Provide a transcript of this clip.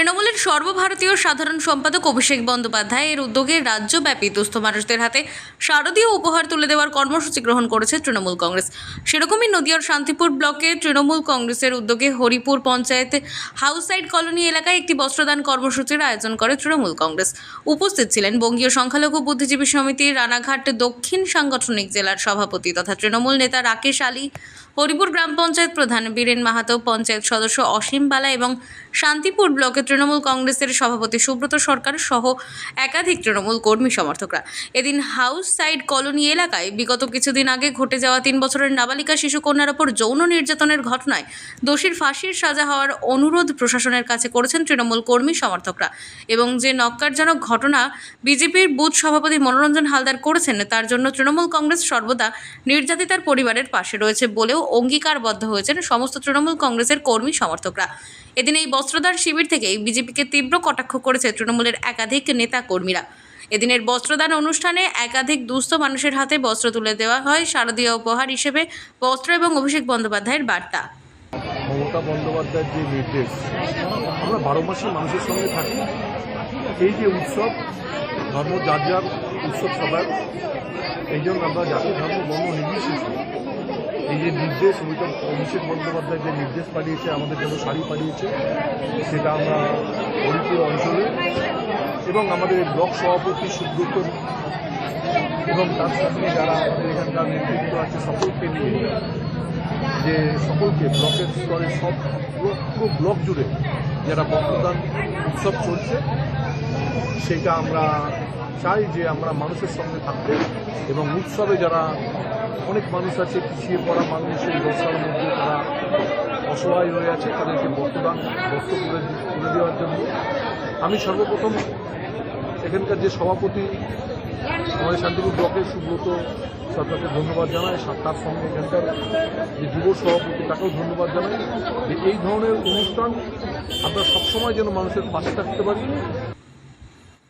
তৃণমূলের সর্বভারতীয় সাধারণ সম্পাদক অভিষেক বন্দ্যোপাধ্যায় এর উদ্যোগে রাজ্যব্যাপী দুস্থ মানুষদের হাতে শারদীয় উপহার তুলে দেওয়ার কর্মসূচি গ্রহণ করেছে তৃণমূল কংগ্রেস। সেরকমই নদিয়ার শান্তিপুর ব্লকে তৃণমূল কংগ্রেসের উদ্যোগে Haripur panchayat house side colony এলাকায় একটি বস্ত্রদান কর্মসূচির আয়োজন করে তৃণমূল কংগ্রেস। উপস্থিত ছিলেন বঙ্গীয় সংখ্যালঘু বুদ্ধিজীবী সমিতির রানাঘাট, দক্ষিণ সাংগঠনিক জেলার সভাপতি তথা তৃণমূল নেতা রাকেশ আলী, হরিপুর গ্রাম পঞ্চায়েত প্রধান বীরেন মাহাতো, পঞ্চায়েত সদস্য অসীম বালা এবং শান্তিপুর ব্লকে তৃণমূল কংগ্রেসের সভাপতি সুব্রত সরকার সহ একাধিক তৃণমূল কর্মী সমর্থকরা। এদিন হাউস সাইড কলোনি এলাকায় বিগত কিছুদিন আগে ঘটে যাওয়া তিন বছরের নাবালিকা শিশু কন্যার ওপর যৌন নির্যাতনের ঘটনায় দোষীর ফাঁসির সাজা হওয়ার অনুরোধ প্রশাসনের কাছে করেছেন তৃণমূল কর্মী সমর্থকরা এবং যে নক্কারজনক ঘটনা বিজেপির বুথ সভাপতি মনোরঞ্জন হালদার করেছেন, তার জন্য তৃণমূল কংগ্রেস সর্বদা নির্যাতিতার পরিবারের পাশে রয়েছে বলেও অঙ্গীকারবদ্ধ হয়েছেন সমস্ত তৃণমূল কংগ্রেসের কর্মী সমর্থকরা। এদিন এই বস্ত্রদার শিবির থেকেই বিজেপিকে তীব্র কটাক্ষ করেছে তৃণমূলের একাধিক নেতা কর্মীরা এদিনের বস্ত্রদান অনুষ্ঠানে একাধিক দুস্থ মানুষের হাতে বস্ত্র তুলে দেওয়া হয় শারদীয় উপহার হিসেবে বস্ত্র এবং অভিষেক বন্দ্যোপাধ্যায়ের বার্তা। মমতা বন্দ্যোপাধ্যায়ের যে নির্দেশ আমরা বারো মাসে মানুষের সঙ্গে থাকি। এই যে উৎসব, ধর্ম যার যার উৎসব সবার, এই জন্য আমরা জাতি, ধর্ম, বর্ণ নির্বিশেষে এই যে নির্দেশ অভিষেক বন্দ্যোপাধ্যায় যে নির্দেশ পাঠিয়েছে, আমাদের জন্য শাড়ি পাঠিয়েছে, সেটা আমরা হরিপুর অঞ্চলে এবং আমাদের ব্লক সভাপতি সুব্রত এবং তার সঙ্গে যারা আমাদের এখানকার নেতৃত্ব আছে, সকলকে নিয়ে যে সকলকে ব্লকের স্তরে সব পুরো ব্লক জুড়ে যারা বস্ত্রদান উৎসব চলছে, সেটা আমরা চাই যে আমরা মানুষের সঙ্গে থাকতে এবং উৎসবে যারা অনেক মানুষ আছে, পিছিয়ে পড়া মানুষ, এই বর্ষার মধ্যে তারা অসহায় হয়ে আছে, তাদেরকে বস্ত্রদান বস্ত্র করে তুলে দেওয়ার জন্য আমি সর্বপ্রথম এখানকার যে সভাপতি আমাদের শান্তিপুর ব্লকের সুব্রত সরকারকে ধন্যবাদ জানাই তার সঙ্গে এখানকার যে যুব সভাপতি, তাকেও ধন্যবাদ জানাই যে এই ধরনের অনুষ্ঠান আমরা সবসময় যেন মানুষের পাশে থাকতে পারি।